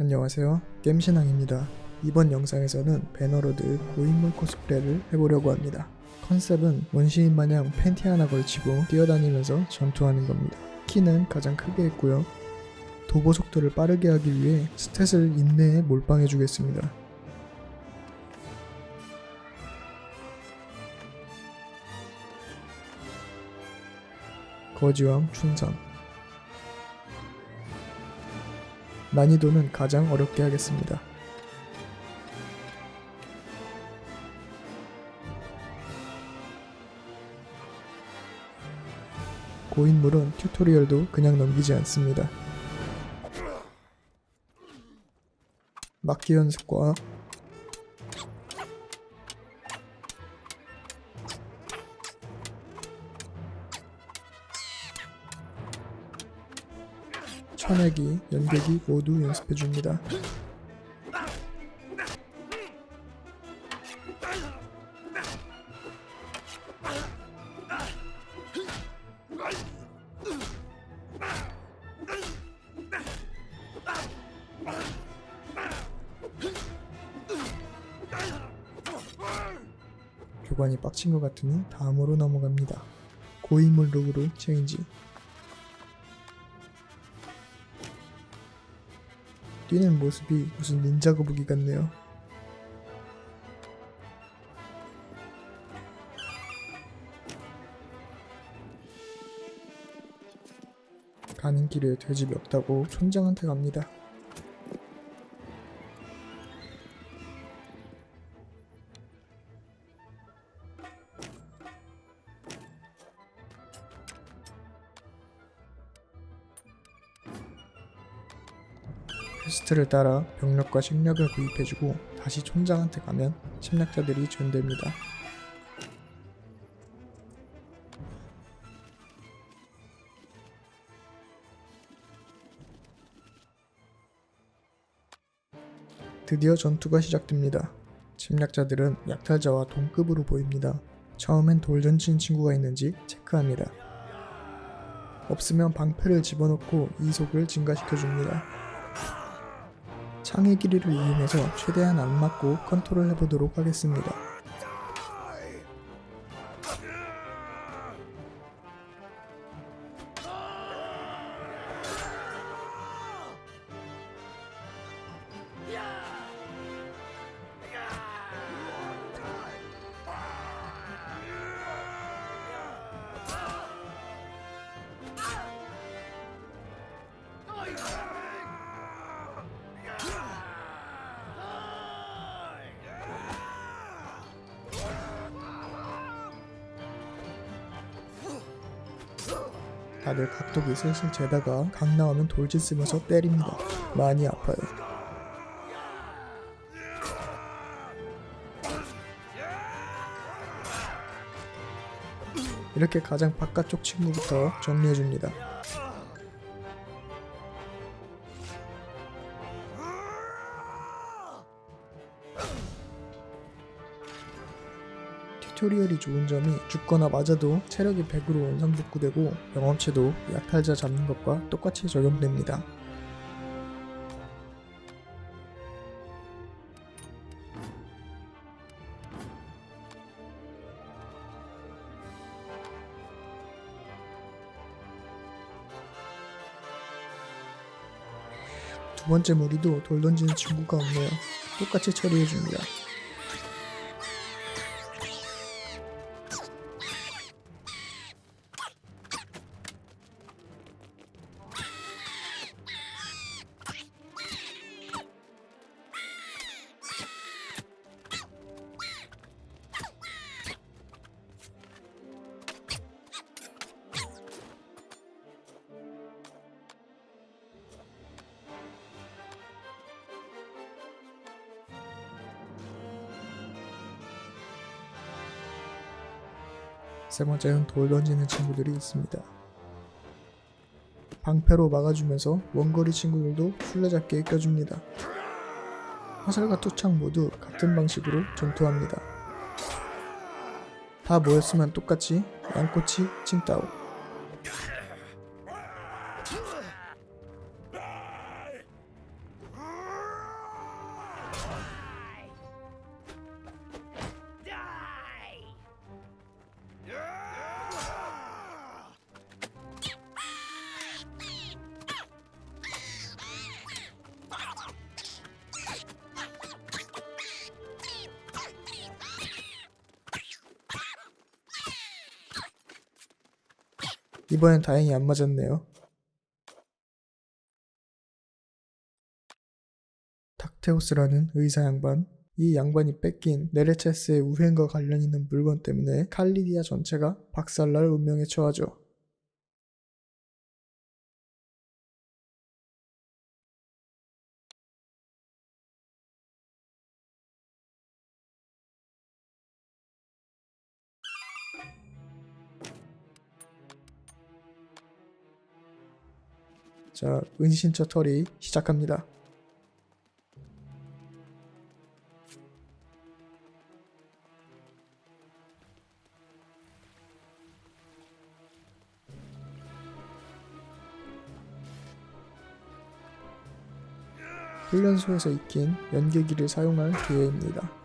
안녕하세요. 겜신왕입니다. 이번 영상에서는 배너로드 고인물 코스프레를 해보려고 합니다. 컨셉은 원시인 마냥 팬티 하나 걸치고 뛰어다니면서 전투하는 겁니다. 키는 가장 크게 했고요. 도보 속도를 빠르게 하기 위해 스탯을 인내에 몰빵해 주겠습니다. 거지왕 춘선 난이도는 가장 어렵게 하겠습니다. 고인물은 튜토리얼도 그냥 넘기지 않습니다. 막기 연습과 천내기, 연계기 모두 연습해 줍니다. 교관이 빡친 것 같으니 다음으로 넘어갑니다. 고인물 룩으로 체인지. 뛰는 모습이 무슨 닌자 거북이 같네요. 가는 길에 돼지 멱 타고 촌장한테 갑니다. 퀘스트를 따라 병력과 식량을 구입해주고 다시 촌장한테 가면 침략자들이 존됩니다. 드디어 전투가 시작됩니다. 침략자들은 약탈자와 동급으로 보입니다. 처음엔 돌 던진 친구가 있는지 체크합니다. 없으면 방패를 집어넣고 이속을 증가시켜줍니다. 창의 길이를 이용해서 최대한 안 맞고 컨트롤 해보도록 하겠습니다. 다들 각도기 슬슬 재다가 각 나오면 돌짓 쓰면서 때립니다. 많이 아파요. 이렇게 가장 바깥쪽 친구부터 정리해줍니다. 튜토리얼이 좋은 점이 죽거나 맞아도 체력이 100으로 원상복구되고 경험치도 약탈자 잡는 것과 똑같이 적용됩니다. 두 번째 무리도 돌 던지는 친구가 없네요. 똑같이 처리해줍니다. 세 번째는 돌 던지는 친구들이 있습니다. 방패로 막아주면서 원거리 친구들도 술래잡기에 껴줍니다. 화살과 투창 모두 같은 방식으로 전투합니다. 다 모였으면 똑같이 양꼬치 칭따오 이번엔 다행히 안 맞았네요. 탁테오스라는 의사 양반. 이 양반이 뺏긴 네레체스의 우행과 관련 있는 물건 때문에 칼리디아 전체가 박살날 운명에 처하죠. 자, 은신처 털이 시작합니다. 훈련소에서 익힌 연계기를 사용할 기회입니다.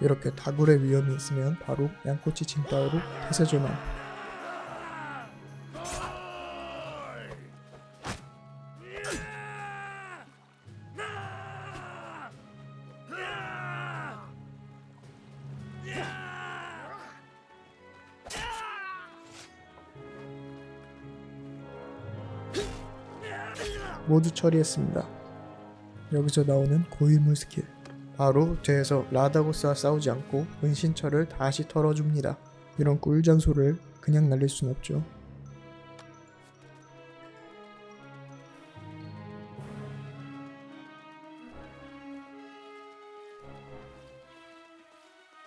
이렇게 다굴의 위험이 있으면 바로 양꼬치 징따오로 태세전환. 모두 처리했습니다. 여기서 나오는 고인물 스킬. 바로 뒤에서 라다고스와 싸우지 않고 은신처를 다시 털어줍니다. 이런 꿀장소를 그냥 날릴 순 없죠.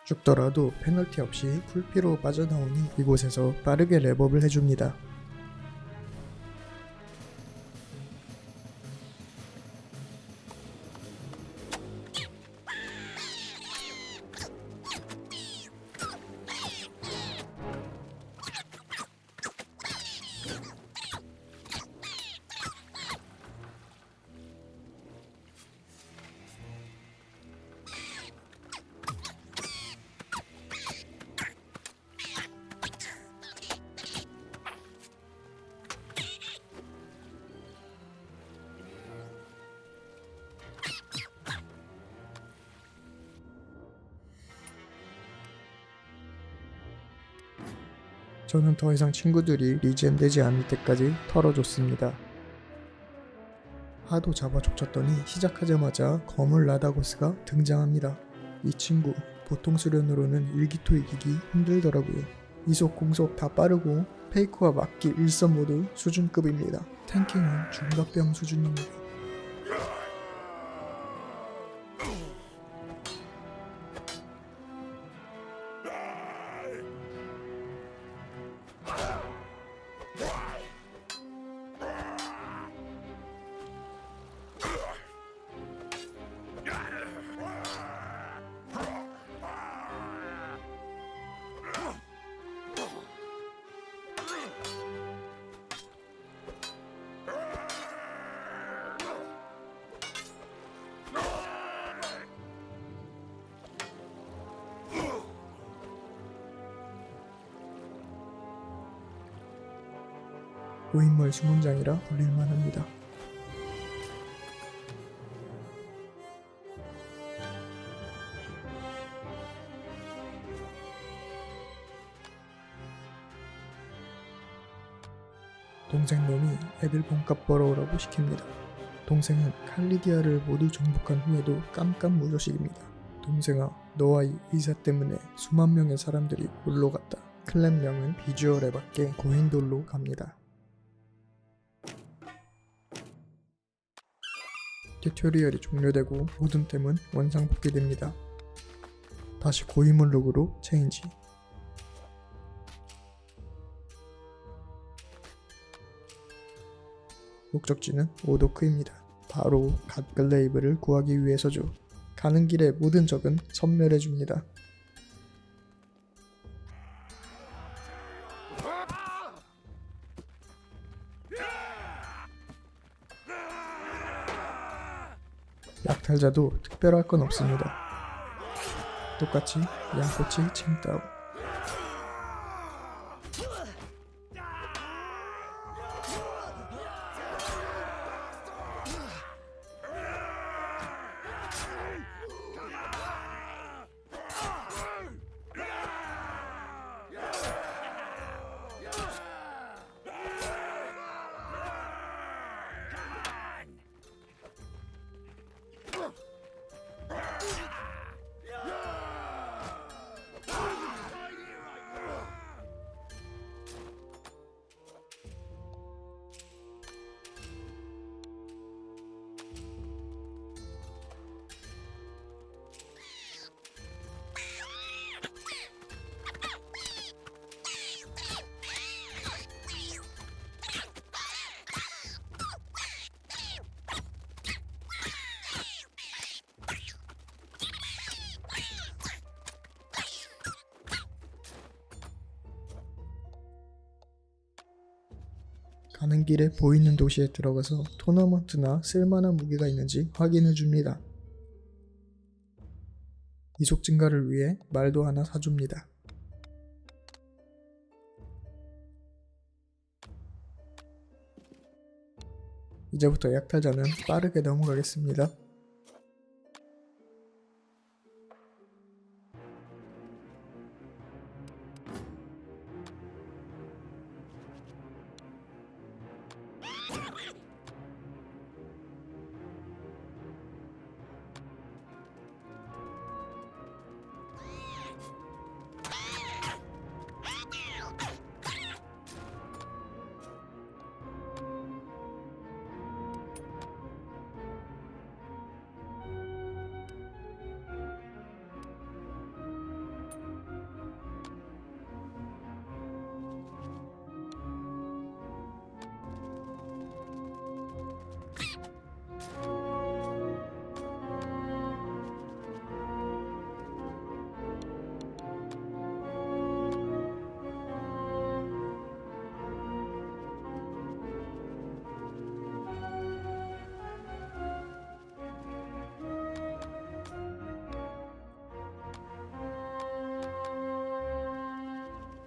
죽더라도 페널티 없이 풀피로 빠져나오니 이곳에서 빠르게 랩업을 해줍니다. 저는 더 이상 친구들이 리젠 되지 않을 때까지 털어줬습니다. 하도 잡아 족쳤더니 시작하자마자 거물 라다고스가 등장합니다. 이 친구 보통 수련으로는 일기토 이기기 힘들더라고요. 이속 공속 다 빠르고 페이크와 막기 일선 모두 수준급입니다. 탱킹은 중갑병 수준입니다. 고인물 수문장이라 불릴만 합니다. 동생 놈이 애들 몸값 벌어오라고 시킵니다. 동생은 칼리디아를 모두 정복한 후에도 깜깜무조식입니다. 동생아, 너와 이 의사 때문에 수만 명의 사람들이 홀로 갔다. 클랜명은 비주얼에 맞게 고인돌로 갑니다. 튜토리얼이 종료되고 모든 템은 원상복귀됩니다. 다시 고인물 룩으로 체인지. 목적지는 오도크입니다. 바로 갓글레이브를 구하기 위해서죠. 가는 길에 모든 적은 섬멸해줍니다. 약탈자도 특별할 건 없습니다. 똑같이 양꼬치 칭따오. 가는 길에 보이는 도시에 들어가서 토너먼트나 쓸만한 무기가 있는지 확인해 줍니다. 이속 증가를 위해 말도 하나 사줍니다. 이제부터 약탈자는 빠르게 넘어가겠습니다.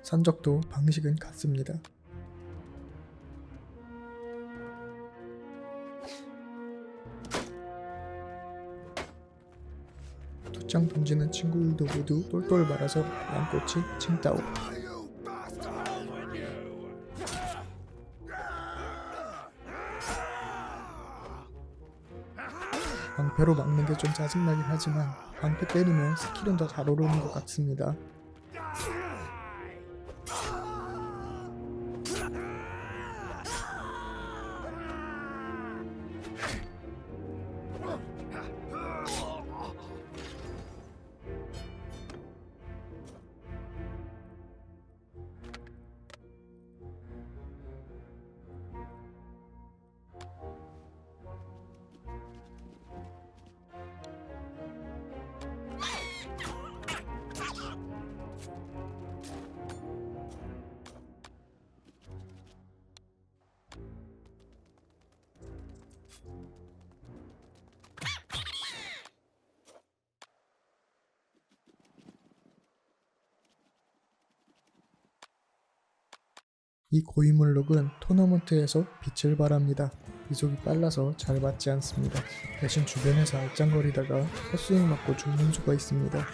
산적도 방식은 같습니다. 두창 던지는 친구들도 모두 똘똘 말아서 양꼬치 칭따오 방패로 막는 게 좀 짜증나긴 하지만 방패 때리면 스킬은 더 잘 오르는 것 같습니다. you 이 고인물록은 토너먼트에서 빛을 발합니다. 이속이 빨라서 잘 맞지 않습니다. 대신 주변에서 알짱거리다가 헛스윙 맞고 죽는 수가 있습니다.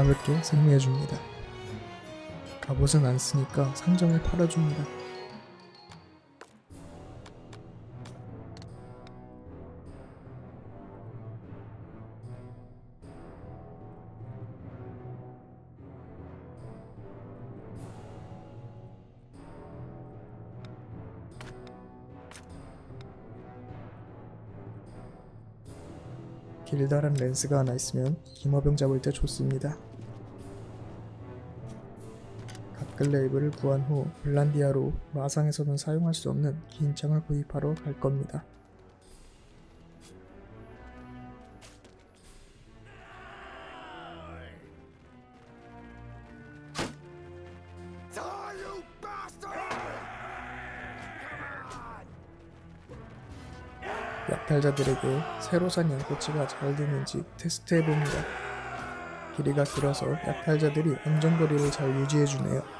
가볍게 승리해줍니다. 갑옷은 안 쓰니까 상점에 팔아줍니다. 길다란 렌스가 하나 있으면 김어병 잡을 때 좋습니다. 갓글레이브를 구한 후 블란디아로 마상에서는 사용할 수 없는 긴 창을 구입하러 갈 겁니다. 약탈자들에게 새로 산 양꼬치가 잘 되는지 테스트해봅니다. 길이가 길어서 약탈자들이 안전거리를 잘 유지해주네요.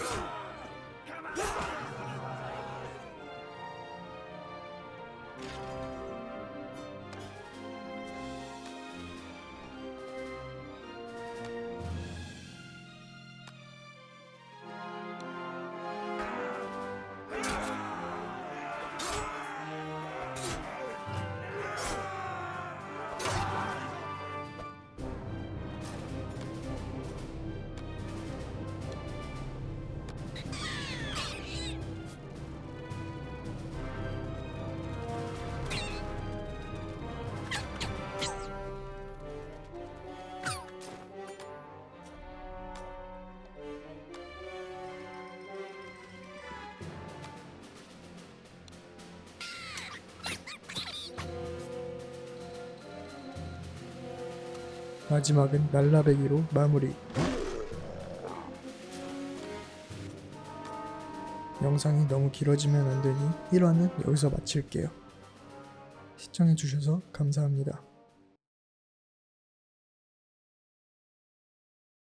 Yeah. 마지막은 날라배기로 마무리. 영상이 너무 길어지면 안 되니 1화는 여기서 마칠게요. 시청해주셔서 감사합니다.